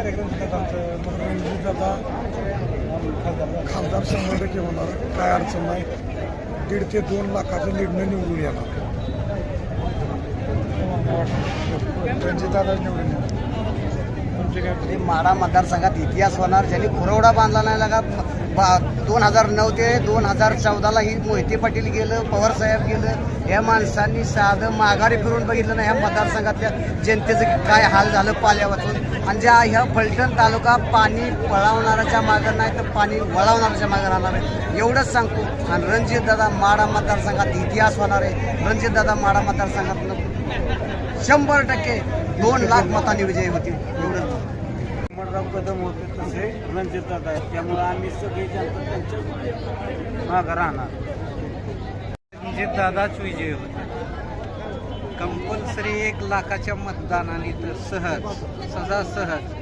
कार्यक्रम घेतात आमचं. मग रणजित खासदार शंभर टक्के होणार. काय अडचण नाही. दीड ते दोन लाखाचं निर्णय निवडून येणार. रणजित दादा निवडून येणार तुमचे काय माडा मतदारसंघात इतिहास होणार ज्यांनी खुरवडा बांधला नाही लागा दोन हजार नऊ ते दोन हजार चौदाला ही मोहिते पाटील गेलं पवार साहेब गेलं. या माणसांनी साधं माघारी फिरून बघितलं नाही ह्या मतदारसंघातल्या जनतेचं काय हाल झालं पाल्या वाचून आणि ज्या ह्या फलटण तालुका पाणी पळावणाऱ्याच्या मागं नाही तर पाणी वळवणाऱ्याच्या मागं राहणार आहे. एवढंच सांगतो. आणि रणजित दादा माडा मतदारसंघात इतिहास होणार आहे. रणजित दादा माडा मतदारसंघात शंभर टक्के दोन लाख मतांनी विजयी होतील. कदम होते तसे रणजित दादा आहेत. त्यामुळे आम्ही सगळे जनता त्यांच्या मागं राहणार. रणजित दादाच विजय होते. कंपल्सरी एक लाखाच्या मतदानाने तर सहज सजा सहज